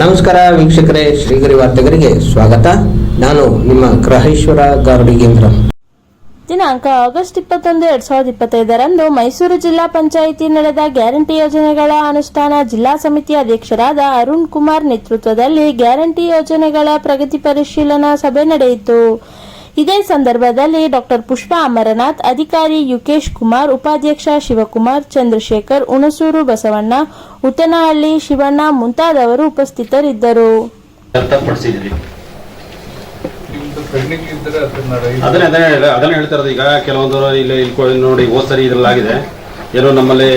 ನಮಸ್ಕಾರ ವೀಕ್ಷಕರೇ, ಶ್ರೀಗರಿ ವಾರ್ತೆಗರಿಗೆ ಸ್ವಾಗತ. ನಾನು ನಿಮ್ಮ ಗ್ರಹೇಶ್ವರ ಗಾರ್ಡಿಗೇಂದ್ರ ದಿನಾಂಕ ಆಗಸ್ಟ್ ಇಪ್ಪತ್ತೊಂದು, ಎರಡ್ ಸಾವಿರದ ಇಪ್ಪತ್ತೈದರಂದು ಮೈಸೂರು ಜಿಲ್ಲಾ ಪಂಚಾಯಿತಿ ನಡೆದ ಗ್ಯಾರಂಟಿ ಯೋಜನೆಗಳ ಅನುಷ್ಠಾನ ಜಿಲ್ಲಾ ಸಮಿತಿ ಅಧ್ಯಕ್ಷರಾದ ಅರುಣ್ ಕುಮಾರ್ ನೇತೃತ್ವದಲ್ಲಿ ಗ್ಯಾರಂಟಿ ಯೋಜನೆಗಳ ಪ್ರಗತಿ ಪರಿಶೀಲನಾ ಸಭೆ ನಡೆಯಿತು. ಇದೇ ಸಂದರ್ಭದಲ್ಲಿ ಡಾಕ್ಟರ್ ಪುಷ್ಪಾ ಅಮರನಾಥ್ ಅಧಿಕಾರಿ ಯುಕೇಶ್ ಕುಮಾರ್ ಉಪಾಧ್ಯಕ್ಷ ಶಿವಕುಮಾರ್ ಚಂದ್ರಶೇಖರ್ ಹುಣಸೂರು ಬಸವಣ್ಣ ಉತ್ತನಹಳ್ಳಿ ಶಿವಣ್ಣ ಮುಂತಾದವರು ಉಪಸ್ಥಿತರಿದ್ದರು. ಅದನ್ನ ಅದನ್ನೇ ಅದನ್ನೇ ಹೇಳ- ಅದನ್ನೇ ಹೇಳ್ತಾ ಇರೋದು ಈಗ ಕೆಲವೊಂದು ಇಲ್ಲಿ ಇಲ್ಲಿ ನೋಡಿ ಹೋದ್ ಸರಿ ಇದ್ರಲ್ಲಾಗಿದೆ. ಏನೋ ನಮ್ಮಲ್ಲಿ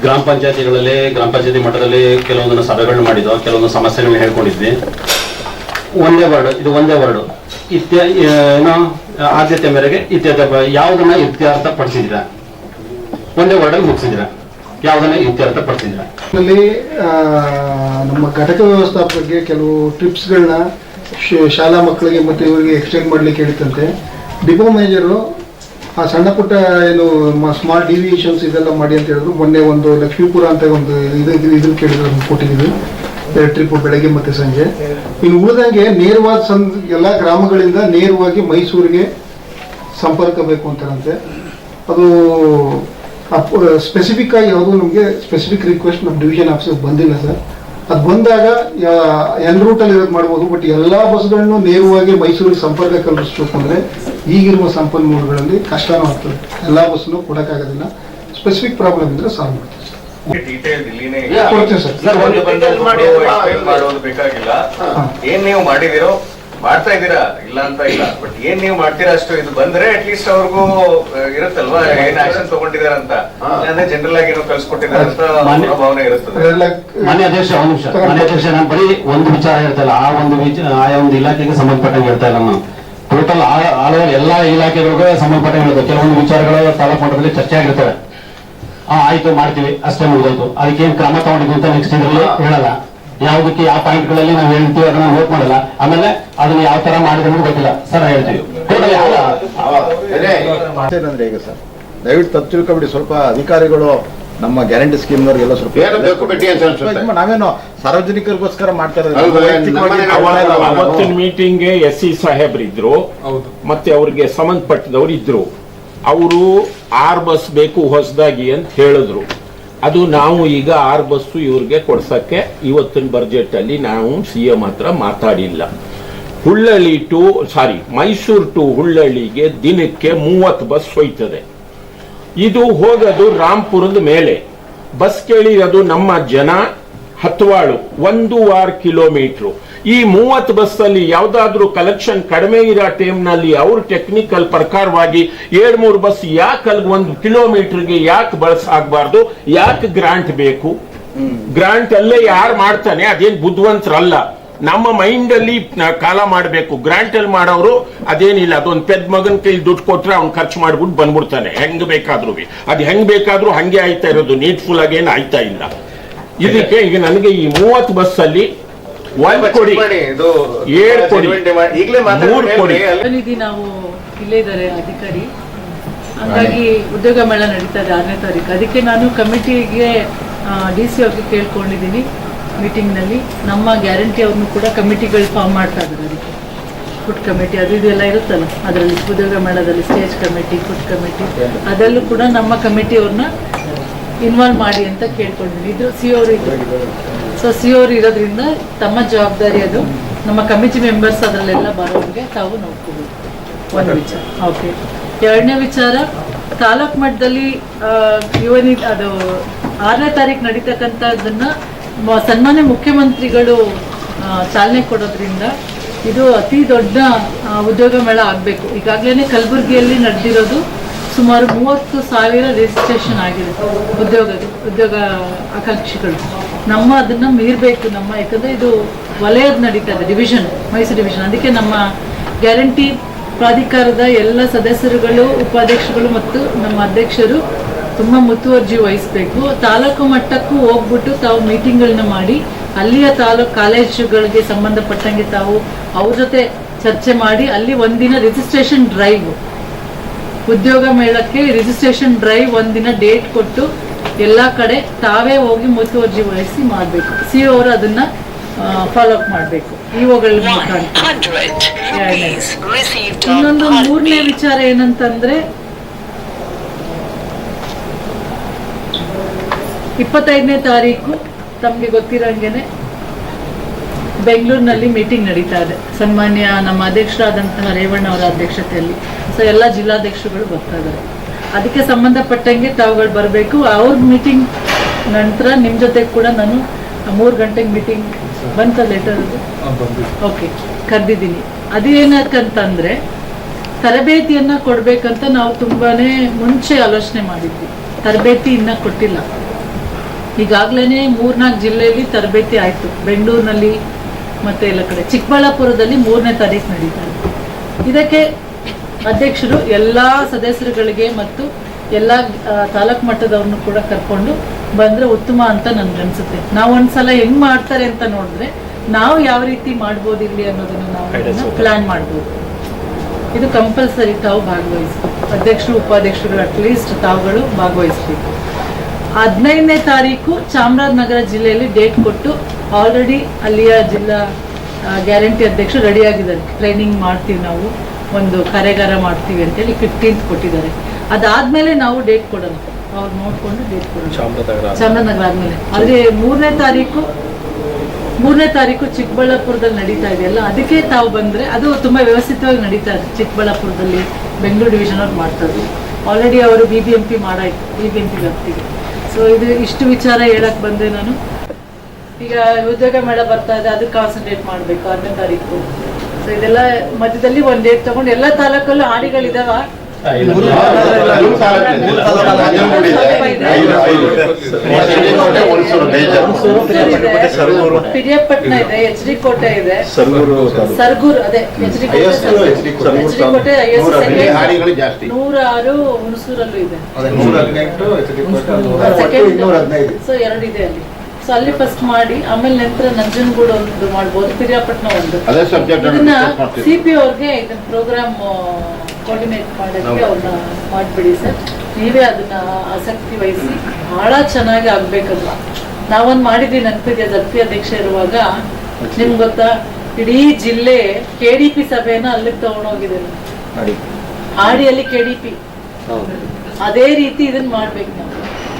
ಗ್ರಾಮ ಪಂಚಾಯತಿಗಳಲ್ಲಿ ಗ್ರಾಮ ಪಂಚಾಯತಿ ಮಟ್ಟದಲ್ಲಿ ಕೆಲವೊಂದನ್ನು ಸಭೆಗಳನ್ನ ಮಾಡಿದ್ದು ಕೆಲವೊಂದು ಸಮಸ್ಯೆಗಳನ್ನ ಹೇಳ್ಕೊಂಡಿದ್ವಿ. ಒಂದೇ ವರ್ಡ್ ಇದು ಒಂದೇ ವರ್ಡ್ ಇತ್ಯ ಏನೋ, ಆದ್ಯತೆ ಮೇರೆಗೆ ಇತ್ಯರ್ಥ ಯಾವುದನ್ನ ಇತ್ಯರ್ಥ ಪಡಿಸಿದಿರ? ಒಂದೇ ವರ್ಡಲ್ಲಿ ಮುಗಿಸಿದ್ರ? ಯಾವುದನ್ನ ಇತ್ಯರ್ಥ ಪಡಿಸಿದ್ರ? ಅಲ್ಲಿ ನಮ್ಮ ಘಟಕ ವ್ಯವಸ್ಥಾಪಕರಿಗೆ ಕೆಲವು ಟಿಪ್ಸ್ಗಳನ್ನ ಶಾಲಾ ಮಕ್ಕಳಿಗೆ ಮತ್ತು ಇವರಿಗೆ ಎಕ್ಸ್ಟೆಂಡ್ ಮಾಡಲಿಕ್ಕೆ ಹೇಳಿದಂತೆ. ಡಿಪೋ ಮೇಜರು ಆ ಸಣ್ಣ ಪುಟ್ಟ ಏನು ಸ್ಮಾಲ್ ಡಿವಿಯೇಷನ್ಸ್ ಇದೆಲ್ಲ ಮಾಡಿ ಅಂತ ಹೇಳಿದ್ರು. ಮೊನ್ನೆ ಒಂದು ಲಕ್ಷ್ಮೀಪುರ ಅಂತ ಒಂದು ಇದು ಇದು, ಇದನ್ನ ಕೇಳಿದ್ರು ಕೊಟ್ಟಿದ್ದೀವಿ ಎರಡು ಟ್ರಿಪ್ ಬೆಳಗ್ಗೆ ಮತ್ತೆ ಸಂಜೆ. ಇನ್ನು ಉಳಿದಂಗೆ ನೇರವಾದ ಸಂ ಎಲ್ಲ ಗ್ರಾಮಗಳಿಂದ ನೇರವಾಗಿ ಮೈಸೂರಿಗೆ ಸಂಪರ್ಕ ಬೇಕು ಅಂತಾರಂತೆ. ಅದು ಸ್ಪೆಸಿಫಿಕ್ ಆಗಿ ಯಾವುದೂ ನಮಗೆ ಸ್ಪೆಸಿಫಿಕ್ ರಿಕ್ವೆಸ್ಟ್ ನಮ್ಮ ಡಿವಿಷನ್ ಆಫೀಸಿಗೆ ಬಂದಿಲ್ಲ ಸರ್. ಅದು ಬಂದಾಗ ಎನ್ ರೂಟಲ್ಲಿ ಇರೋದು ಮಾಡ್ಬೋದು ಬಟ್ ಎಲ್ಲ ಬಸ್ಗಳನ್ನು ನೇರವಾಗಿ ಮೈಸೂರಿಗೆ ಸಂಪರ್ಕ ಕಲ್ಪಿಸ್ಬೇಕು ಅಂದರೆ ಈಗಿರುವ ಸಂಪನ್ಮೂಲಗಳಲ್ಲಿ ಕಷ್ಟನೂ ಆಗ್ತದೆ. ಎಲ್ಲ ಬಸ್ಸನ್ನು ಕೊಡೋಕ್ಕಾಗೋದಿಲ್ಲ. ಸ್ಪೆಸಿಫಿಕ್ ಪ್ರಾಬ್ಲಮ್ ಇದ್ರೆ ಸಾಲ್ವ್ ಮಾಡ್ತೀವಿ. ಡೀಟೇಲ್ ಇಲ್ಲಿನೇ ಮಾಡೋದು ಬೇಕಾಗಿಲ್ಲ. ಏನ್ ನೀವು ಮಾಡಿದಿರೋ ಮಾಡ್ತಾ ಇದ್ದೀರಾ? ಇಲ್ಲ ಅಂತ ಇಲ್ಲ. ಬಟ್ ಏನ್ ನೀವು ಮಾಡ್ತೀರಾ ಅಷ್ಟು ಇದು ಬಂದ್ರೆ ಅಟ್ ಲೀಸ್ಟ್ ಅವ್ರಿಗೂ ಇರುತ್ತಲ್ವಾ? ಏನ್ ಆಕ್ಷನ್ ತಗೊಂಡಿದಾರ ಅಂತ ಅಂದ್ರೆ ಜನರಲ್ ಆಗಿ ಏನೋ ಕಳ್ಸಿಕೊಟ್ಟಿದ್ದಾರೆ ಅಂತ ಮಾನ್ಯ- ಭಾವನೆ ಇರುತ್ತದೆ. ಮಾನ್ಯ ಅಧ್ಯಕ್ಷ ಒಂದು ನಿಮಿಷ. ಮಾನ್ಯ ಅಧ್ಯಕ್ಷ ನಾನು ಬರೀ ಒಂದು ವಿಚಾರ ಹೇಳ್ತಾ ಆ ಒಂದು ಆಯಾ ಒಂದು ಇಲಾಖೆಗೆ ಸಂಬಂಧಪಟ್ಟಂಗೆ ಹೇಳ್ತಾ ಇಲ್ಲ ನಾನು. ಟೋಟಲ್ ಆಲ್ ಓವರ್ ಎಲ್ಲಾ ಇಲಾಖೆಗಳಿಗೂ ಸಂಬಂಧಪಟ್ಟಂಗೆ ಹೇಳ್ತಾರೆ ಕೆಲವೊಂದು ವಿಚಾರಗಳು ತಾಲೂಕು ಮಟ್ಟದಲ್ಲಿ ಚರ್ಚೆ ಆಗಿರ್ತವೆ. ಆಯ್ತು ಮಾಡ್ತೀವಿ. ಅಷ್ಟೇ ಮುಗಿದೋಯ್ತು. ಅದಕ್ಕೇನು ಕ್ರಮ ತಗೊಂಡಿದ್ವಿ ಅಂತ ನೆಕ್ಸ್ಟ್ ಇದರಲ್ಲಿ ಹೇಳಲ್ಲ. ಯಾವುದಕ್ಕೆ ಯಾವ ಪಾಯಿಂಟ್ಗಳಲ್ಲಿ ನಾವು ಹೇಳ್ತೀವಿ ಅದನ್ನ ನೋಟ್ ಮಾಡಲ್ಲ. ಆಮೇಲೆ ಅದನ್ನ ಯಾವ ತರ ಮಾಡಿದ್ರು ಗೊತ್ತಿಲ್ಲ. ಸರ್ ಹೇಳ್ತೀವಿ. ಈಗ ಸರ್ ದಯವಿಟ್ಟು ತಪ್ಪು ತಿಳ್ಕೊಬಿಡಿ ಸ್ವಲ್ಪ ಅಧಿಕಾರಿಗಳು ನಮ್ಮ ಗ್ಯಾರಂಟಿ ಸ್ಕೀಮ್ನವ್ರಿಗೆಲ್ಲ ಸ್ವಲ್ಪ ಏನು ಬೇಕು ಬಿಟ್ಟಿ ಅಂತ ಅನ್ಸುತ್ತೆ. ಸ್ವಲ್ಪ ನಾವೇನು ಸಾರ್ವಜನಿಕರಿಗೋಸ್ಕರ ಮಾಡ್ತಾ ಇರೋದು? ಹೌದು, ವೈಯಕ್ತಿಕವಾಗಿ ನಮ್ಮನೆ ತಗೊಳ್ಳಲ್ಲ ನಾವು. ಅವತ್ತಿನ ಮೀಟಿಂಗ್ಗೆ ಎಸ್ ಸಿ ಸಾಹೇಬ್ರಿದ್ರು. ಮತ್ತೆ ಅವ್ರಿಗೆ ಸಂಬಂಧಪಟ್ಟದವ್ರು ಇದ್ರು ಅವರು ಆರು ಬಸ್ ಬೇಕು ಹೊಸದಾಗಿ ಅಂತ ಹೇಳಿದ್ರು. ಅದು ನಾವು ಈಗ ಆರು ಬಸ್ಸು ಇವ್ರಿಗೆ ಕೊಡ್ಸಕ್ಕೆ ಇವತ್ತಿನ ಬಜೆಟ್ ಅಲ್ಲಿ ನಾವು ಸಿ ಎಂ ಹತ್ರ ಮಾತಾಡಿಲ್ಲ. Hullahalli to, sorry, Mysuru to ಹುಳ್ಳಳ್ಳಿಗೆ ದಿನಕ್ಕೆ ಮೂವತ್ತು ಬಸ್ ಹೋಯ್ತದೆ. ಇದು ಹೋಗೋದು ರಾಮ್ಪುರದ ಮೇಲೆ. ಬಸ್ ಕೇಳಿರೋದು ನಮ್ಮ ಜನ ಹತ್ವಾಳು ಒಂದೂವರೆ ಕಿಲೋಮೀಟರ್. ಈ ಮೂವತ್ತು ಬಸ್ಸಲ್ಲಿ ಯಾವ್ದಾದ್ರೂ ಕಲೆಕ್ಷನ್ ಕಡಿಮೆ ಇರೋ ಟೈಮ್ನಲ್ಲಿ ಅವ್ರ ಟೆಕ್ನಿಕಲ್ ಪ್ರಕಾರವಾಗಿ ಎರಡ್ ಮೂರು ಬಸ್ ಯಾಕೆ ಅಲ್ಲಿ ಒಂದು ಕಿಲೋಮೀಟರ್ಗೆ ಯಾಕೆ ಬಳಸಾಗಬಾರ್ದು ಯಾಕೆ ಗ್ರಾಂಟ್ ಬೇಕು? ಗ್ರಾಂಟ್ ಅಲ್ಲೇ ಯಾರು ಮಾಡ್ತಾನೆ? ಅದೇನ್ ಬುದ್ಧಿವಂತರಲ್ಲ ನಮ್ಮ ಮೈಂಡ್ ಅಲ್ಲಿ ಕಾಲ ಮಾಡಬೇಕು. ಗ್ರಾಂಟ್ ಅಲ್ಲಿ ಮಾಡೋರು ಅದೇನಿಲ್ಲ. ಅದೊಂದು ಪೆದ್ ಮಗನ್ ಕೈ ದುಡ್ಡು ಕೊಟ್ರೆ ಅವ್ನು ಖರ್ಚು ಮಾಡ್ಬಿಟ್ಟು ಬಂದ್ಬಿಡ್ತಾನೆ. ಹೆಂಗ್ ಬೇಕಾದ್ರೂ ಅದು ಹೆಂಗ್ ಬೇಕಾದ್ರೂ ಹಂಗೆ ಆಯ್ತಾ ಇರೋದು. ನೀಡ್ಫುಲ್ ಏನು ಆಯ್ತಾ ಇಲ್ಲ. ಇದಕ್ಕೆ ಈಗ ನನಗೆ ಈ ಮೂವತ್ತು ಬಸ್ ಅಲ್ಲಿ ಒಂದ್ ಕೊಡಿ. ಇದು ಏಳ್ ಕೊಡಿ. genuine demand. ಕೊಡಿ. ಮಾತಾಡಿ ಪ್ರತಿನಿಧಿ ನಾವು ಇಲ್ಲೇ ಇದ್ದಾರೆ ಅಧಿಕಾರಿ. ಹಂಗಾಗಿ ಉದ್ಯೋಗ ಮೇಳ ನಡೀತಾ ಇದೆ ಆರನೇ ತಾರೀಕು. ಅದಕ್ಕೆ ನಾನು ಕಮಿಟಿಗೆ ಡಿ ಸಿ ಅವ್ರಿಗೆ ಕೇಳ್ಕೊಂಡಿದ್ದೀನಿ ಮೀಟಿಂಗ್ನಲ್ಲಿ. ನಮ್ಮ ಗ್ಯಾರಂಟಿ ಅವ್ರನ್ನು ಕೂಡ ಕಮಿಟಿಗಳು ಫಾರ್ಮ್ ಮಾಡ್ತಾ ಇದ್ದಾರೆ ಅದಕ್ಕೆ. ಫುಡ್ ಕಮಿಟಿ ಅದು ಇದೆಲ್ಲ ಇರುತ್ತಲ್ಲ ಅದರಲ್ಲಿ ಉದ್ಯೋಗ ಮೇಳದಲ್ಲಿ ಸ್ಟೇಜ್ ಕಮಿಟಿ ಫುಡ್ ಕಮಿಟಿ ಅದರಲ್ಲೂ ಕೂಡ ನಮ್ಮ ಕಮಿಟಿಯವ್ರನ್ನ ಇನ್ವಾಲ್ವ್ ಮಾಡಿ ಅಂತ ಕೇಳ್ಕೊಂಡಿದ್ದೀನಿ. ಇದ್ರು ಸಿ ಅವರು ಇದ್ರು. ಸೊ ಸಿ ಅವರು ಇರೋದ್ರಿಂದ ತಮ್ಮ ಜವಾಬ್ದಾರಿ ಅದು. ನಮ್ಮ ಕಮಿಟಿ ಮೆಂಬರ್ಸ್ ಅದರಲ್ಲೆಲ್ಲ ಬರೋರಿಗೆ ತಾವು ನೋಡ್ಕೋಬೇಕು ಒಂದು ವಿಚಾರ. ಓಕೆ ಎರಡನೇ ವಿಚಾರ ತಾಲೂಕ್ ಮಟ್ಟದಲ್ಲಿ ಯುವನಿ ಅದು ಆರನೇ ತಾರೀಕು ನಡೀತಕ್ಕಂಥದ್ದನ್ನ ಸನ್ಮಾನ್ಯ ಮುಖ್ಯಮಂತ್ರಿಗಳು ಚಾಲನೆ ಕೊಡೋದ್ರಿಂದ ಇದು ಅತಿ ದೊಡ್ಡ ಉದ್ಯೋಗ ಮೇಳ ಆಗಬೇಕು. ಈಗಾಗಲೇ ಕಲಬುರಗಿಯಲ್ಲಿ ನಡೆದಿರೋದು ಸುಮಾರು ಮೂವತ್ತು ಸಾವಿರ ರಿಜಿಸ್ಟ್ರೇಷನ್ ಆಗಿದೆ ಉದ್ಯೋಗ ಉದ್ಯೋಗ ಆಕಾಂಕ್ಷಿಗಳು. ನಮ್ಮ ಅದನ್ನ ಮೀರಬೇಕು, ನಮ್ಮ ಯಾಕಂದ್ರೆ ಇದು ವಲಯದ ನಡೀತಾ ಇದೆ ಡಿವಿಷನ್ ಮೈಸೂರು ಡಿವಿಷನ್ ಅದಕ್ಕೆ ನಮ್ಮ ಗ್ಯಾರಂಟಿ ಪ್ರಾಧಿಕಾರದ ಎಲ್ಲ ಸದಸ್ಯರುಗಳು ಉಪಾಧ್ಯಕ್ಷಗಳು ಮತ್ತು ನಮ್ಮ ಅಧ್ಯಕ್ಷರು ತುಂಬ ಮುತುವರ್ಜಿ ವಹಿಸಬೇಕು. ತಾಲೂಕು ಮಟ್ಟಕ್ಕೂ ಹೋಗ್ಬಿಟ್ಟು ತಾವು ಮೀಟಿಂಗ್ಗಳನ್ನ ಮಾಡಿ, ಅಲ್ಲಿಯ ತಾಲೂಕು ಕಾಲೇಜುಗಳಿಗೆ ಸಂಬಂಧಪಟ್ಟಂಗೆ ತಾವು ಅವ್ರ ಜೊತೆ ಚರ್ಚೆ ಮಾಡಿ, ಅಲ್ಲಿ ಒಂದಿನ ರಿಜಿಸ್ಟ್ರೇಷನ್ ಡ್ರೈವ್ ಉದ್ಯೋಗ ಮೇಳಕ್ಕೆ ರಿಜಿಸ್ಟ್ರೇಷನ್ ಡ್ರೈವ್ ಒಂದಿನ ಡೇಟ್ ಕೊಟ್ಟು ಎಲ್ಲ ಕಡೆ ತಾವೇ ಹೋಗಿ ಮುತುವರ್ಜಿ ವಹಿಸಿ ಮಾಡಬೇಕು. ಸಿ ಅವರು ಅದನ್ನ ಫಾಲೋ ಅಪ್ ಮಾಡಬೇಕು. ಎರಡ್ನೇದು. ಇನ್ನೊಂದು ಮೂರನೇ ವಿಚಾರ ಏನಂತಂದ್ರೆ ಇಪ್ಪತ್ತೈದನೇ ತಾರೀಕು ತಮಗೆ ಗೊತ್ತಿರಂಗೆನೆ ಬೆಂಗಳೂರಿನಲ್ಲಿ ಮೀಟಿಂಗ್ ನಡೀತಾ ಇದೆ. ಸನ್ಮಾನ್ಯ ನಮ್ಮ ಅಧ್ಯಕ್ಷರಾದಂತಹ ರೇವಣ್ಣ ಅವರ ಅಧ್ಯಕ್ಷತೆಯಲ್ಲಿ. ಸೊ ಎಲ್ಲ ಜಿಲ್ಲಾಧ್ಯಕ್ಷರುಗಳು ಬರ್ತಾ ಇದ್ದಾರೆ. ಅದಕ್ಕೆ ಸಂಬಂಧಪಟ್ಟಂಗೆ ತಾವುಗಳು ಬರಬೇಕು. ಅವ್ರ ಮೀಟಿಂಗ್ ನಂತರ ನಿಮ್ಮ ಜೊತೆ ಕೂಡ ನಾನು ಮೂರು ಗಂಟೆಗೆ ಮೀಟಿಂಗ್ ಬಂತ ಲೆಟರ್ ಓಕೆ ಕರೆದಿದ್ದೀನಿ. ಅದೇನಕ್ಕಂತಂದರೆ ತರಬೇತಿಯನ್ನ ಕೊಡಬೇಕಂತ ನಾವು ತುಂಬಾನೇ ಮುಂಚೆ ಆಲೋಚನೆ ಮಾಡಿದ್ವಿ. ತರಬೇತಿ ಇನ್ನೂ ಕೊಟ್ಟಿಲ್ಲ. ಈಗಾಗಲೇ ಮೂರ್ನಾಲ್ಕು ಜಿಲ್ಲೆಯಲ್ಲಿ ತರಬೇತಿ ಆಯ್ತು. ಬೆಂಗಳೂರಿನಲ್ಲಿ ಮತ್ತೆ ಎಲ್ಲ ಕಡೆ. ಚಿಕ್ಕಬಳ್ಳಾಪುರದಲ್ಲಿ ಮೂರನೇ ತಾರೀಕು ನಡೀತಾರೆ ಇದೆ. ಇದಕ್ಕೆ ಅಧ್ಯಕ್ಷರು ಎಲ್ಲ ಸದಸ್ಯರುಗಳಿಗೆ ಮತ್ತು ಎಲ್ಲ ತಾಲೂಕ್ ತಾಲೂಕು ಮಟ್ಟದವ್ರನ್ನು ಕೂಡ ಕರ್ಕೊಂಡು ಬಂದ್ರೆ ಉತ್ತಮ ಅಂತ ನನ್ಗನ್ಸುತ್ತೆ ನಾವು ಒಂದ್ಸಲ ಹೆಂಗ್ ಮಾಡ್ತಾರೆ ಅಂತ ನೋಡಿದ್ರೆ ನಾವು ಯಾವ ರೀತಿ ಮಾಡ್ಬೋದು ಇಲ್ಲಿ ಅನ್ನೋದನ್ನು ನಾವು ಪ್ಲಾನ್ ಮಾಡ್ಬೋದು. ಇದು ಕಂಪಲ್ಸರಿ ತಾವು ಭಾಗವಹಿಸಬೇಕು. ಅಧ್ಯಕ್ಷರು ಉಪಾಧ್ಯಕ್ಷರು ಅಟ್ಲೀಸ್ಟ್ ತಾವುಗಳು ಭಾಗವಹಿಸ್ಬೇಕು. ಹದಿನೈದನೇ ತಾರೀಕು ಚಾಮರಾಜನಗರ ಜಿಲ್ಲೆಯಲ್ಲಿ ಡೇಟ್ ಕೊಟ್ಟು ಆಲ್ರೆಡಿ ಅಲ್ಲಿಯ ಜಿಲ್ಲಾ ಗ್ಯಾರಂಟಿ ಅಧ್ಯಕ್ಷರು ರೆಡಿ ಆಗಿದ್ದಾರೆ. ಟ್ರೈನಿಂಗ್ ಮಾಡ್ತೀವಿ ನಾವು. ಒಂದು ಕಾರ್ಯಾಗಾರ ಮಾಡ್ತೀವಿ ಅಂತೇಳಿ ಫಿಫ್ಟೀನ್ತ್ ಕೊಟ್ಟಿದ್ದಾರೆ. ಅದಾದ್ಮೇಲೆ ನಾವು ಡೇಟ್ ಕೊಡೋಣ. ಅವ್ರು ನೋಡ್ಕೊಂಡು ಡೇಟ್ ಕೊಡೋಣ. ಚಾಮರಾಜನಗರ ಆದ್ಮೇಲೆ. ಅಲ್ಲಿ ಮೂರನೇ ತಾರೀಕು ಮೂರನೇ ತಾರೀಕು ಚಿಕ್ಕಬಳ್ಳಾಪುರದಲ್ಲಿ ನಡೀತಾ ಇದೆಯಲ್ಲ ಅದಕ್ಕೆ ತಾವು ಬಂದ್ರೆ ಅದು ತುಂಬಾ ವ್ಯವಸ್ಥಿತವಾಗಿ ನಡೀತಾ ಇದೆ. ಚಿಕ್ಕಬಳ್ಳಾಪುರದಲ್ಲಿ ಬೆಂಗಳೂರು ಡಿವಿಷನ್ ಅವ್ರು ಮಾಡ್ತಾ ಇದ್ರು. ಆಲ್ರೆಡಿ ಅವರು ಬಿ ಬಿ ಎಂ ಪಿ ಮಾಡಾಯ್ತು. ಬಿ ಬಿ ಎಂ ಪಿ ವ್ಯಾಪ್ತಿಗೆ. ಸೊ ಇದು ಇಷ್ಟು ವಿಚಾರ ಹೇಳಕ್ ಬಂದೆ ನಾನು. ಈಗ ಉದ್ಯೋಗ ಮೇಳ ಬರ್ತಾ ಇದೆ ಅದಕ್ಕೆ ಕಾನ್ಸಂಟ್ರೇಟ್ ಮಾಡಬೇಕು ಹನ್ನೊಂದು ತಾರೀಕು. ಸೊ ಇದೆಲ್ಲ ಮಧ್ಯದಲ್ಲಿ ಒಂದ್ ಡೇಟ್ ತಗೊಂಡು ಎಲ್ಲ ತಾಲೂಕಲ್ಲೂ ಹಾಡಿಗಳಿದಾವ. ಪಿರಿಯಪಟ್ಟಣ ಇದೆ ಎಚ್ ಡಿ ಕೋಟೆ ಇದೆ. ಸರ್ಗೂರ್ ಅದೇ H D Kote. H D Kote. ನೂರ ಆರು ಹುಣಸೂರಲ್ಲೂ ಇದೆ. ಸೊ ಎರಡಿದೆ ಅಲ್ಲಿ. ಸೊ ಅಲ್ಲಿ ಫಸ್ಟ್ ಮಾಡಿ ಆಮೇಲೆ ನಂತರ ನಂಜನಗೂಡು ಒಂದು ಮಾಡ್ಬೋದು ಪಿರಿಯಾಪಟ್ಟಣ ಒಂದು. ಅದೇ ಸಬ್ಜೆಕ್ಟ್ ಇದನ್ನ ಸಿ ಪಿ ಅವ್ರಿಗೆ ಇದನ್ನ ಪ್ರೋಗ್ರಾಮ್ ಕೋರ್ಡಿನೇಟ್ ಮಾಡೋಕ್ಕೆ ಅವ್ರನ್ನ ಮಾಡ್ಬಿಡಿ ಸರ್. ನೀವೇ ಅದನ್ನ ಆಸಕ್ತಿ ವಹಿಸಿ ಬಹಳ ಚೆನ್ನಾಗಿ ಆಗ್ಬೇಕಲ್ವಾ. ನಾವೊಂದು ಮಾಡಿದ್ವಿ ನೆನಪಿಗೆ ದತ್ತಿ ಅಧ್ಯಕ್ಷ ಇರುವಾಗ. ನಿಮ್ಗೆ ಗೊತ್ತಾ? ಇಡೀ ಜಿಲ್ಲೆ ಕೆ ಡಿ ಪಿ ಸಭೆನ ಅಲ್ಲಿಗೆ ತಗೊಂಡೋಗಿದೆ ಹಾಡಿಯಲ್ಲಿ ಕೆ ಡಿ ಪಿ ಅದೇ ರೀತಿ ಇದನ್ನ ಮಾಡ್ಬೇಕು ನಾವು.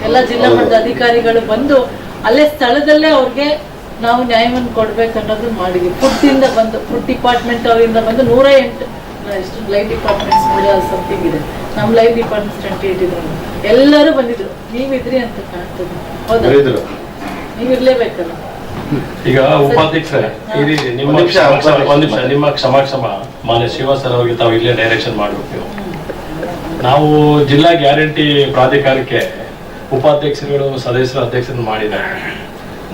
ಎಲ್ಲ ಜಿಲ್ಲಾ ಮಟ್ಟದ ಅಧಿಕಾರಿಗಳು ಬಂದು ಅಲ್ಲೇ ಸ್ಥಳದಲ್ಲೇ ಅವ್ರಿಗೆ ನಾವು ನ್ಯಾಯವನ್ನು ಕೊಡ್ಬೇಕು ಅನ್ನೋದು ಮಾಡಿದ್ವಿ. ಫುಡ್ ಇಂದ ಬಂದು ಫುಡ್ ಡಿಪಾರ್ಟ್ಮೆಂಟ್ ಅವರಿಂದ ಬಂದು ನೂರ ಎಂಟು ಎಷ್ಟು ಲೈನ್ ಡಿಪಾರ್ಟ್ಮೆಂಟ್ಸ್ ನೂರ ಸಮಥಿಂಗ್ ಇದೆ. ನಮ್ಮ ಲೈಫ್ ಡಿಪಾರ್ಟ್ಮೆಂಟ್ ಟ್ವೆಂಟಿ ಏಟ್ ಇದ್ರು ಎಲ್ಲರೂ ಬಂದಿದ್ರು. ನೀವಿದ್ರಿ ಅಂತ ಕಾಣ್ತದೆ. ಹೌದಾ? ನೀವಿರ್ಲೇಬೇಕಲ್ಲ. ಈಗ ಉಪಾಧ್ಯಕ್ಷರೇ ಇರಿ ನಿಮ್ಮ ಒಂದ್ ನಿಮಿಷ ನಿಮ್ಮ ಕ್ಷಮ ಕ್ಷಮ. ಮಾನ್ಯ ಶಿವ ಸರ್ ಅವರಿಗೆ ತಾವು ಇಲ್ಲೇ ಡೈರೆಕ್ಷನ್ ಮಾಡ್ಬೇಕು. ನಾವು ಜಿಲ್ಲಾ ಗ್ಯಾರಂಟಿ ಪ್ರಾಧಿಕಾರಕ್ಕೆ ಉಪಾಧ್ಯಕ್ಷರುಗಳು ಸದಸ್ಯರು ಅಧ್ಯಕ್ಷರನ್ನು ಮಾಡಿದ್ದಾರೆ.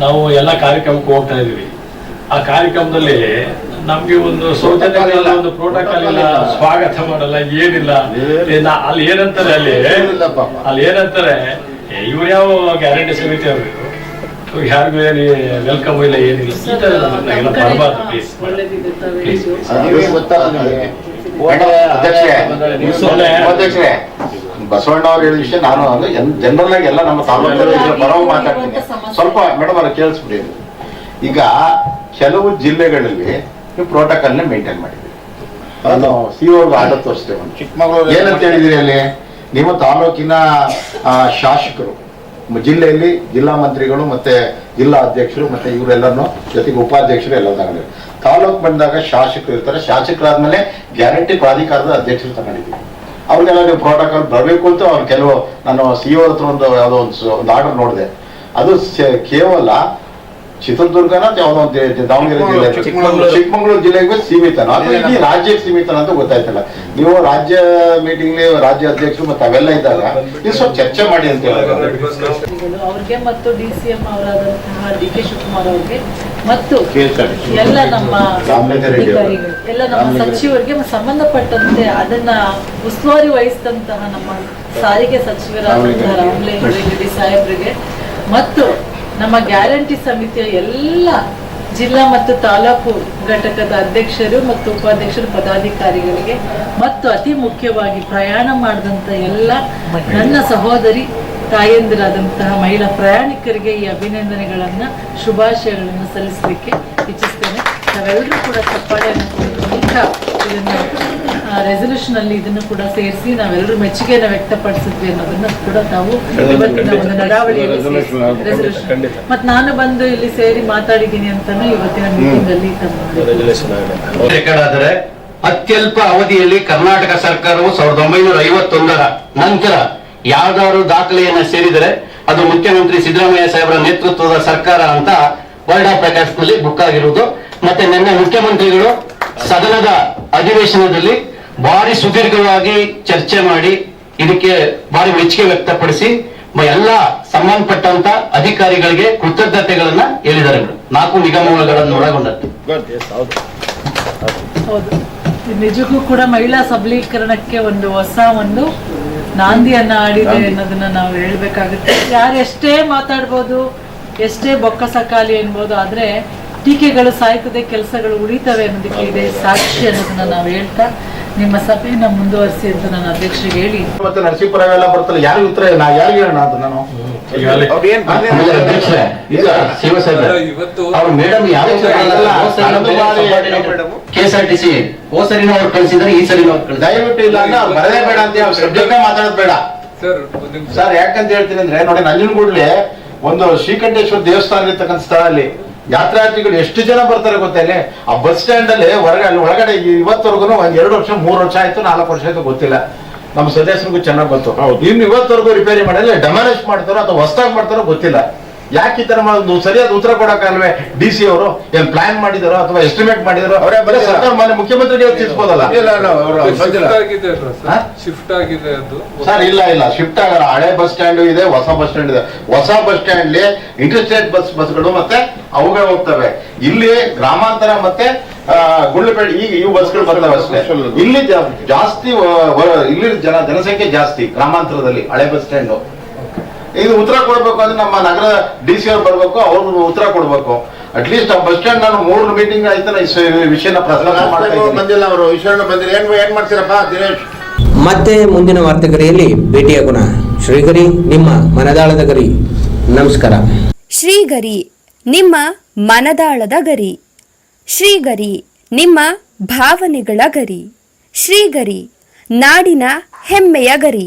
ನಾವು ಎಲ್ಲ ಕಾರ್ಯಕ್ರಮಕ್ಕೆ ಹೋಗ್ತಾ ಇದೀವಿ ಆ ಕಾರ್ಯಕ್ರಮದಲ್ಲಿ ನಮ್ಗೆ ಒಂದು ಸೌಜನ್ಯ ಇಲ್ಲ ಒಂದು ಪ್ರೋಟೋಕಾಲ್ ಇಲ್ಲ ಸ್ವಾಗತ ಮಾಡಲ್ಲ ಏನಿಲ್ಲ. ಅಲ್ಲಿ ಏನಂತಾರೆ ಅಲ್ಲಿ? ಅಲ್ಲಿ ಏನಂತಾರೆ? ಇವ್ರು ಯಾವ ಗ್ಯಾರಂಟಿ ಸಮಿತಿ ಅವರು ಯಾರಿಗೂ ಏನು ವೆಲ್ಕಮ್ ಇಲ್ಲ ಏನಿಲ್ಲ. ಈ ಬರಬಾರ್ದು ಪ್ಲೀಸ್ ನಿಮಗೆ. ಅಧ್ಯಕ್ಷರೇ, ಬಸವಣ್ಣ ಅವ್ರು ಹೇಳಿದ ವಿಷಯ ನಾನು ಜನರಲ್ ಆಗಿ ಎಲ್ಲ ನಮ್ಮ ತಾಲೂಕಲ್ಲಿ ಪರವಾಗಿ ಮಾತಾಡ್ತೀನಿ. ಸ್ವಲ್ಪ ಮೇಡಮ್ ಅವ್ರ ಕೇಳಿಸ್ಬಿಡಿ ಈಗ ಕೆಲವು ಜಿಲ್ಲೆಗಳಲ್ಲಿ ನೀವು ಪ್ರೋಟೋಕಾಲ್ನ ಮೇಂಟೈನ್ ಮಾಡಿದ್ರಿ ನಾನು ಸಿ ಅವ್ರಿಗೆ ಆರ್ಡರ್ ತೋರಿಸ್ತೇವೆ ಚಿಕ್ಕಮಗಳೂರು ಏನಂತ ಹೇಳಿದಿರಿ ಅಲ್ಲಿ? ನಿಮ್ಮ ತಾಲೂಕಿನ ಆ, ಶಾಸಕರು ಜಿಲ್ಲೆಯಲ್ಲಿ ಜಿಲ್ಲಾ ಮಂತ್ರಿಗಳು ಮತ್ತೆ ಜಿಲ್ಲಾ ಅಧ್ಯಕ್ಷರು ಮತ್ತೆ ಇವರೆಲ್ಲರನ್ನು ಜೊತೆಗೆ ಉಪಾಧ್ಯಕ್ಷರು ಎಲ್ಲ ತಗೊಂಡಿದ್ರು ತಾಲೂಕ್ ಬಂದಾಗ ಶಾಸಕರು ಇರ್ತಾರೆ. ಶಾಸಕರಾದ್ಮೇಲೆ ಗ್ಯಾರಂಟಿ ಪ್ರಾಧಿಕಾರದ ಅಧ್ಯಕ್ಷರು ತಗೊಂಡಿದ್ದೀವಿ ಅವ್ರಿಗೆಲ್ಲ ನೀವು ಪ್ರೋಟೋಕಾಲ್ ಬರಬೇಕು ಅಂತ ಅವ್ರು ಕೆಲವು, ನಾನು ಸಿ ಹತ್ರ ಒಂದು ಯಾವುದೋ ಒಂದು ಒಂದು ಆರ್ಡರ್ ನೋಡಿದೆ. ಅದು ಕೇವಲ ಚಿತ್ರದುರ್ಗನ ಯಾವುದೋ ಒಂದು ದಾವಣಗೆರೆ ಜಿಲ್ಲೆ ಚಿಕ್ಕಮಗಳೂರು. ಜಿಲ್ಲೆಗೆ ಸೀಮಿತನ. ಅಥವಾ ಇಡೀ ರಾಜ್ಯಕ್ಕೆ ಸೀಮಿತನ ಅಂತ ಗೊತ್ತಾಯ್ತಲ್ಲ. ನೀವು ರಾಜ್ಯ ಮೀಟಿಂಗ್ ರಾಜ್ಯ ಅಧ್ಯಕ್ಷರು ಮತ್ತೆ ಅವೆಲ್ಲ ಇದ್ದಾಗ ಇದು ಸ್ವಲ್ಪ ಚರ್ಚೆ ಮಾಡಿ ಅಂತ ಹೇಳಿದ್ರು ಗಳು ಅವ್ರಿಗೆ ಮತ್ತು ಡಿ ಸಿ ಎಂ ಅವರಾದಂತಹ ಡಿ ಕೆ ಶಿವಕುಮಾರ್ ಅವ್ರಿಗೆ ಮತ್ತು ಎಲ್ಲ ನಮ್ಮ ರಾಮಲಿಂಗ ಅವರು. ಅಧಿಕಾರಿಗಳು ಎಲ್ಲ ನಮ್ಮ ಸಚಿವರಿಗೆ ಸಂಬಂಧಪಟ್ಟಂತೆ ಅದನ್ನ ಉಸ್ತುವಾರಿ ವಹಿಸಿದಂತಹ ನಮ್ಮ ಸಾರಿಗೆ ಸಚಿವರಾದಂತಹ ರಾಮಲಿಂಗ ರೆಡ್ಡಿ. ಸಾಹೇಬ್ರಿಗೆ ಮತ್ತು ನಮ್ಮ ಗ್ಯಾರಂಟಿ ಸಮಿತಿಯ ಎಲ್ಲ ಜಿಲ್ಲಾ ಮತ್ತು ತಾಲೂಕು ಘಟಕದ ಅಧ್ಯಕ್ಷರು ಮತ್ತು ಉಪಾಧ್ಯಕ್ಷರು ಪದಾಧಿಕಾರಿಗಳಿಗೆ ಮತ್ತು ಅತಿ ಮುಖ್ಯವಾಗಿ ಪ್ರಯಾಣ ಮಾಡಿದಂತ ಎಲ್ಲ ನನ್ನ ಸಹೋದರಿ ತಾಯಂದಿರಾದಂತಹ ಮಹಿಳಾ ಪ್ರಯಾಣಿಕರಿಗೆ ಈ ಅಭಿನಂದನೆಗಳನ್ನ ಶುಭಾಶಯಗಳನ್ನು ಸಲ್ಲಿಸಲಿಕ್ಕೆ ಇಚ್ಛಿಸ್ತೇನೆ. ನಾವೆಲ್ಲರೂ ಕೂಡ ಚಪ್ಪಾಳೆಯನ್ನು ಮೂಲಕ ಇದನ್ನು ರೆಸಲ್ಯೂಷನ್ ಅಲ್ಲಿ ಇದನ್ನು ಕೂಡ ಸೇರಿಸಿ ನಾವೆಲ್ಲರೂ ಮೆಚ್ಚುಗೆಯನ್ನು ವ್ಯಕ್ತಪಡಿಸಿದ್ವಿ ಅನ್ನೋದನ್ನ ಕೂಡ ನಾವು ಇವತ್ತಿನ ಒಂದು ನಡಾವಳಿಯಲ್ಲಿ ರೆಸಲ್ಯೂಷನ್ ಮತ್ತೆ ನಾನು ಬಂದು ಇಲ್ಲಿ ಸೇರಿ ಮಾತಾಡಿದ್ದೀನಿ ಅಂತಾನು ಇವತ್ತಿನ ಮೀಟಿಂಗ್ ಅಲ್ಲಿ ತಮ್ಮ ರೆಕಾರ್ಡ್ ಆದರೆ ಅತ್ಯಲ್ಪ ಅವಧಿಯಲ್ಲಿ ಕರ್ನಾಟಕ ಸರ್ಕಾರವು ಸಾವಿರದ ಒಂಬೈನೂರ ಐವತ್ತೊಂದರ ನಂತರ ಯಾವ್ದಾದ್ರು ದಾಖಲೆಯನ್ನ ಸೇರಿದರೆ ಅದು ಮುಖ್ಯಮಂತ್ರಿ ಸಿದ್ದರಾಮಯ್ಯ ಸಾಹೇಬರ ನೇತೃತ್ವದ ಸರ್ಕಾರ ಅಂತ ವರ್ಲ್ಡ್ ಆಫ್ ರೆಕಾರ್ಡ್ಸ್ನಲ್ಲಿ ಬುಕ್ ಆಗಿರುವುದು. ಮತ್ತೆ ನಿನ್ನೆ ಮುಖ್ಯಮಂತ್ರಿಗಳು ಸದನದ ಅಧಿವೇಶನದಲ್ಲಿ ಭಾರಿ ಸುದೀರ್ಘವಾಗಿ ಚರ್ಚೆ ಮಾಡಿ ಇದಕ್ಕೆ ಭಾರಿ ಮೆಚ್ಚುಗೆ ವ್ಯಕ್ತಪಡಿಸಿ ಮ- ಎಲ್ಲ ಸಂಬಂಧಪಟ್ಟಂತ ಅಧಿಕಾರಿಗಳಿಗೆ ಕೃತಜ್ಞತೆಗಳನ್ನ ಹೇಳಿದ್ದಾರೆ. ನಾಲ್ಕು ನಿಗಮಗಳನ್ನು ಒಳಗೊಂಡಂತೆ. ನಿಜಕ್ಕೂ ಕೂಡ ಮಹಿಳಾ ಸಬಲೀಕರಣಕ್ಕೆ ಒಂದು ಹೊಸ ಒಂದು ನಾಂದಿಯನ್ನ ಆಡಿದೆ ಅನ್ನೋದನ್ನ ನಾವು ಹೇಳ್ಬೇಕಾಗುತ್ತೆ. ಯಾರು ಎಷ್ಟೇ ಮಾತಾಡ್ಬೋದು ಎಷ್ಟೇ ಬೊಕ್ಕಸ ಖಾಲಿ ಅನ್ಬೋದು ಆದ್ರೆ ಟೀಕೆಗಳು ಸಾಯ್ತದೆ ಕೆಲಸಗಳು ಉಳಿತವೆ ಅನ್ನೋದಕ್ಕೆ ಇದೆ ಸಾಕ್ಷಿ ಅನ್ನೋದನ್ನ ನಾವು ಹೇಳ್ತಾ ನಿಮ್ಮ ಸಭೆಯನ್ನ ಮುಂದುವರಿಸಿ ಅಂತ ನಾನು ಅಧ್ಯಕ್ಷರಿಗೆ ಹೇಳಿ. ಮತ್ತೆ ನರಸೀಪುರ ಎಲ್ಲ ಬರ್ತಲ್ಲ ಯಾರು ಉತ್ತರ ನಾ ಯಾರಿಗೆ ಹೇಳೋಣ ಅದು ನಾನು? ಕೆಎಸ್ಆರ್ಟಿಸಿ ಓ ಸರಿನ ಅವ್ರು ಕಳಿಸಿದ್ರೆ ಈ ಸರಿನ ದಯವಿಟ್ಟು ಇಲ್ಲ ಅಂದ್ರೆ ಬರದೇ ಬೇಡ ಅಂತ ಅವ್ರು ಸಬ್ಜೆಕ್ಟ್ ಮಾತಾಡೋದು ಬೇಡ. ಸರ್ ಯಾಕಂತ ಹೇಳ್ತೀನಿ ಅಂದ್ರೆ ನೋಡಿ ನಂಜನಗೂಡ್ಲಿ ಒಂದು ಶ್ರೀಕಂಠೇಶ್ವರ ದೇವಸ್ಥಾನ ಇರ್ತಕ್ಕಂಥ ಸ್ಥಳ ಅಲ್ಲಿ ಯಾತ್ರಾರ್ಥಿಗಳು ಎಷ್ಟು ಜನ ಬರ್ತಾರೆ ಗೊತ್ತಿಲ್ಲ ಆ ಬಸ್ ಸ್ಟ್ಯಾಂಡ್ ಅಲ್ಲಿ ಹೊರಗಡೆ ಅಲ್ಲಿ ಒಳಗಡೆ ಇವತ್ತವರೆಗೂ ಒಂದ್ ಎರಡು ವರ್ಷ ಮೂರು ವರ್ಷ ಆಯ್ತು ನಾಲ್ಕು ವರ್ಷ ಆಯ್ತು ಗೊತ್ತಿಲ್ಲ. ನಮ್ಮ ಸದಸ್ಯರಿಗೂ ಚೆನ್ನಾಗಿ ಗೊತ್ತು. ಇನ್ನು ಇವತ್ತವರೆಗೂ ರಿಪೇರಿ ಮಾಡಲ್ಲ ಡೆಮಾಲಿಷ್ ಮಾಡ್ತಾರೋ ಅಥವಾ ಹೊಸದಾಗಿ ಮಾಡ್ತಾರೋ ಗೊತ್ತಿಲ್ಲ. ಯಾಕೆ ಈ ತರ ಮಾಡೋದು? ಸರಿಯಾದ ಉತ್ತರ ಕೊಡಕ್ಕಲ್ವೇ ಡಿ ಸಿ ಅವರು ಏನ್ ಪ್ಲಾನ್ ಮಾಡಿದಾರೋ ಅಥವಾ ಎಸ್ಟಿಮೇಟ್ ಮಾಡಿದಾರೋ? ಅವರೇ ಸರ್ಕಾರ ಮಾನ್ಯ ಮುಖ್ಯಮಂತ್ರಿಗೆ ತಿಳಿಸ್ಬೋದಲ್ಲ? ಶಿಫ್ಟ್ ಆಗಿದೆ ಅದು ಸರ್. ಇಲ್ಲ ಇಲ್ಲ. ಶಿಫ್ಟ್ ಆಗಲ್ಲ. ಹಳೆ ಬಸ್ ಸ್ಟ್ಯಾಂಡ್ ಇದೆ ಹೊಸ ಬಸ್ ಸ್ಟ್ಯಾಂಡ್ ಇದೆ. ಹೊಸ ಬಸ್ ಸ್ಟ್ಯಾಂಡ್ ಇಂಟರ್ಸ್ಟೇಟ್ ಬಸ್ ಬಸ್ಗಳು ಮತ್ತೆ ಅವುಗಳು ಹೋಗ್ತವೆ. ಇಲ್ಲಿ ಗ್ರಾಮಾಂತರ ಮತ್ತೆ ಗುಳ್ಳಪೇಟೆ ಗುಂಡ್ಲುಪೇಟೆ ಈಗ ಇವು ಬಸ್ಗಳು ಬರ್ತವೆ ಅಷ್ಟೇ. ಇಲ್ಲಿ ಜಾಸ್ತಿ ಇಲ್ಲಿ ಜನ ಜನಸಂಖ್ಯೆ ಜಾಸ್ತಿ ಗ್ರಾಮಾಂತರದಲ್ಲಿ ಹಳೆ ಬಸ್ ಸ್ಟ್ಯಾಂಡ್. ಇದು ಉತ್ತರ ಕೊಡ್ಬೇಕು ಅಂದ್ರೆ ನಮ್ಮ ನಗರ ಡಿ ಸಿ ಅವ್ರು ಬರ್ಬೇಕು ಅವ್ರು ಉತ್ತರ ಕೊಡ್ಬೇಕು. ಅಟ್ಲೀಸ್ಟ್ ಆ ಬಸ್ ಸ್ಟ್ಯಾಂಡ್ ನಾನು ಮೂರು ಮೀಟಿಂಗ್ ಆಯ್ತು ಈ ವಿಷಯನ ಪ್ರಸ್ತಾಪ ಮಾಡ್ತಾ ಇದ್ದೀನಿ. ಬಂದಿಲ್ಲ ಅವರು ಬಂದಿಲ್ಲ. ಏನ್ ಏನ್ ಮಾಡ್ತೀರಪ್ಪ ದಿನೇಶ್? ಮತ್ತೆ ಮುಂದಿನ ವಾರ್ತೆಗರಿಯಲ್ಲಿ ಭೇಟಿಯಾಗೋಣ ಶ್ರೀಗರಿ ನಿಮ್ಮ ಮನದಾಳದ ಗರಿ. ನಮಸ್ಕಾರ. ಶ್ರೀಗರಿ ನಿಮ್ಮ ಮನದಾಳದ ಗರಿ. ಶ್ರೀಗರಿ ನಿಮ್ಮ ಭಾವನೆಗಳ ಗರಿ. ಶ್ರೀಗರಿ ನಾಡಿನ ಹೆಮ್ಮೆಯ ಗರಿ.